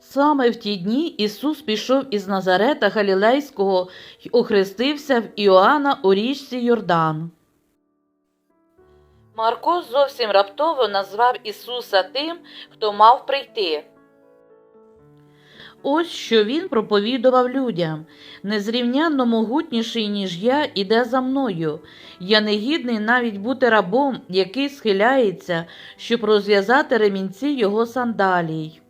Саме в ті дні Ісус пішов із Назарета Галілейського й охрестився в Іоанна у річці Йордан. Марко зовсім раптово назвав Ісуса тим, хто мав прийти. Ось що він проповідував людям незрівнянно могутніший, ніж я, іде за мною. Я не гідний навіть бути рабом, який схиляється, щоб розв'язати ремінці його сандалій.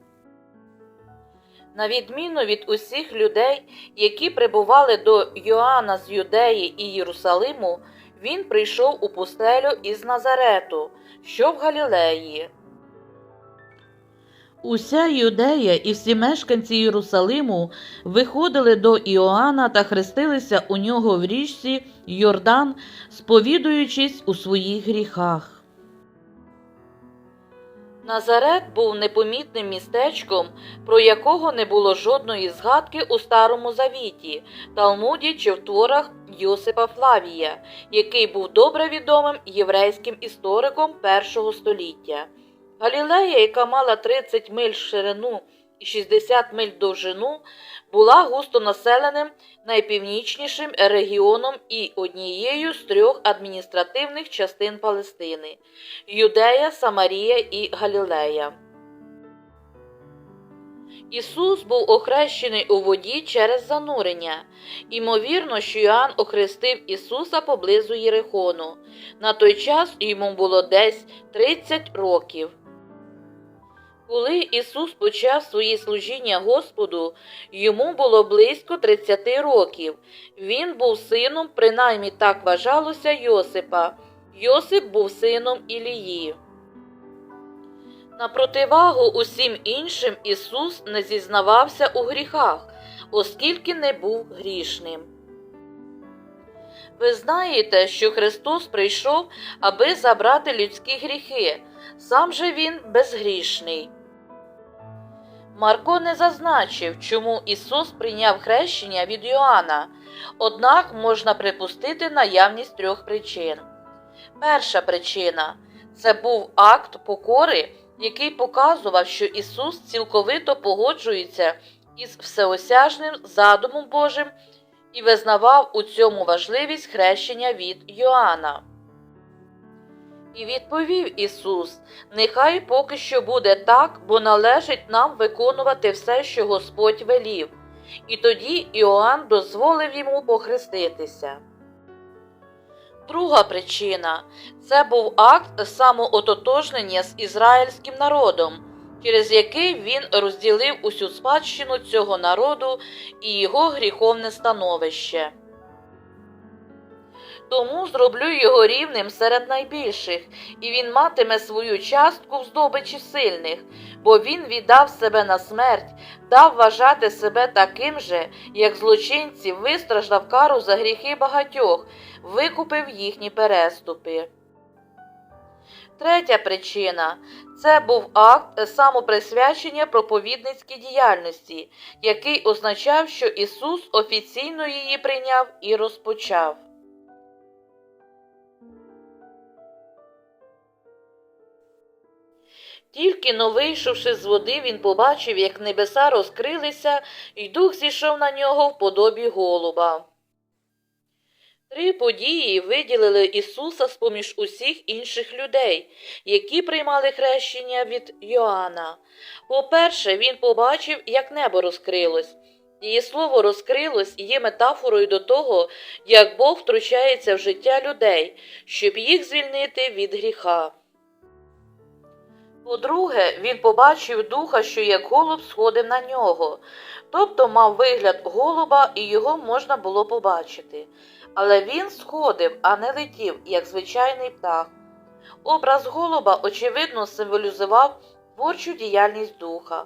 На відміну від усіх людей, які прибували до Йоанна з Юдеї і Єрусалиму, він прийшов у пустелю із Назарету, що в Галілеї. Уся Юдея і всі мешканці Єрусалиму виходили до Іоанна та хрестилися у нього в річці Йордан, сповідуючись у своїх гріхах. Назарет був непомітним містечком, про якого не було жодної згадки у Старому Завіті, Талмуді чи в творах Йосипа Флавія, який був добре відомим єврейським істориком першого століття. Галілея, яка мала 30 миль ширину і 60 миль довжину, була густонаселеним найпівнічнішим регіоном і однією з трьох адміністративних частин Палестини Юдея, Самарія і Галілея. Ісус був охрещений у воді через занурення. Імовірно, що Йоанн охрестив Ісуса поблизу Єрихону. На той час йому було десь 30 років. Коли Ісус почав своє служіння Господу, йому було близько 30 років. Він був сином, принаймні так вважалося Йосипа. Йосип був сином Ілії. На противагу усім іншим Ісус не зізнавався у гріхах, оскільки не був грішним. Ви знаєте, що Христос прийшов, аби забрати людські гріхи, сам же Він безгрішний. Марко не зазначив, чому Ісус прийняв хрещення від Йоанна, однак можна припустити наявність трьох причин. Перша причина це був акт покори, який показував, що Ісус цілковито погоджується із всеосяжним задумом Божим і визнавав у цьому важливість хрещення від Йоанна. І відповів Ісус: Нехай поки що буде так, бо належить нам виконувати все, що Господь велів. І тоді Іоанн дозволив йому похреститися. Друга причина це був акт самоототожнення з ізраїльським народом, через який він розділив усю спадщину цього народу і його гріховне становище. Тому зроблю його рівним серед найбільших, і він матиме свою частку в здобичі сильних, бо він віддав себе на смерть, дав вважати себе таким же, як злочинці, вистраждав кару за гріхи багатьох, викупив їхні переступи. Третя причина це був акт самоприсвячення проповідницькій діяльності, який означав, що Ісус офіційно її прийняв і розпочав. Тільки но вийшовши з води, він побачив, як небеса розкрилися, і дух зійшов на нього в подобі голуба. Три події виділили Ісуса з поміж усіх інших людей, які приймали хрещення від Йоанна. По-перше, він побачив, як небо розкрилось. Її слово розкрилось є метафорою до того, як Бог втручається в життя людей, щоб їх звільнити від гріха. По-друге, він побачив духа, що як голуб сходив на нього, тобто мав вигляд голуба і його можна було побачити. Але він сходив, а не летів, як звичайний птах. Образ голуба, очевидно, символізував творчу діяльність духа.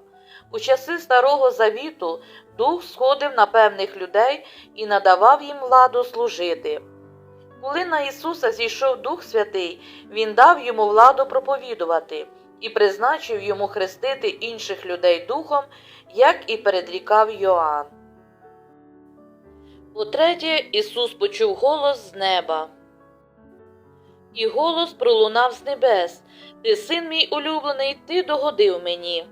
У часи Старого Завіту дух сходив на певних людей і надавав їм владу служити. Коли на Ісуса зійшов Дух Святий, Він дав йому владу проповідувати і призначив йому хрестити інших людей духом, як і передрікав Йоанн. По-третє, Ісус почув голос з неба. І голос пролунав з небес Ти син мій улюблений, ти догодив мені.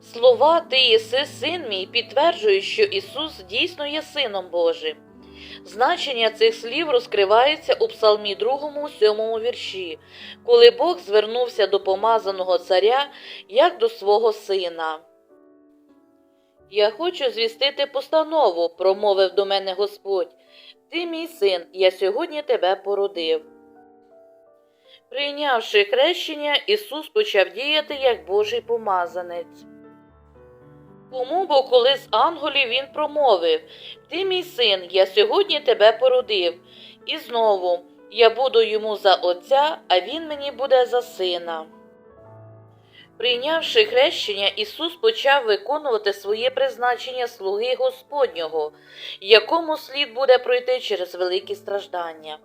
Слова Ти єси син мій підтверджують, що Ісус дійсно є Сином Божим. Значення цих слів розкривається у Псалмі 2, 7 вірші, коли Бог звернувся до помазаного царя як до свого сина. Я хочу звістити постанову, промовив до мене Господь. Ти мій син, я сьогодні тебе породив. Прийнявши хрещення, Ісус почав діяти як Божий помазанець. Тому, бо коли з ангелів він промовив Ти мій син, я сьогодні тебе породив, і знову я буду йому за отця, а він мені буде за сина. Прийнявши хрещення, Ісус почав виконувати своє призначення слуги Господнього, якому слід буде пройти через великі страждання.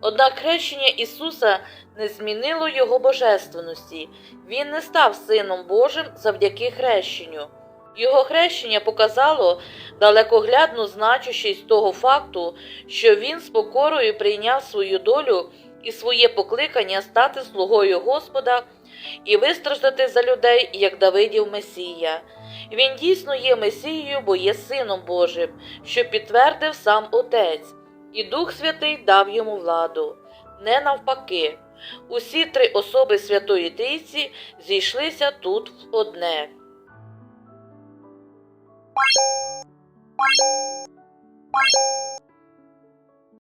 Однак хрещення Ісуса не змінило Його божественності, Він не став Сином Божим завдяки хрещенню. Його хрещення показало далекоглядну значущість того факту, що він з покорою прийняв свою долю і своє покликання стати слугою Господа і вистраждати за людей, як Давидів Месія. Він дійсно є Месією, бо є Сином Божим, що підтвердив сам Отець, і Дух Святий дав йому владу. Не навпаки. Усі три особи Святої Трійці зійшлися тут в одне. Bye.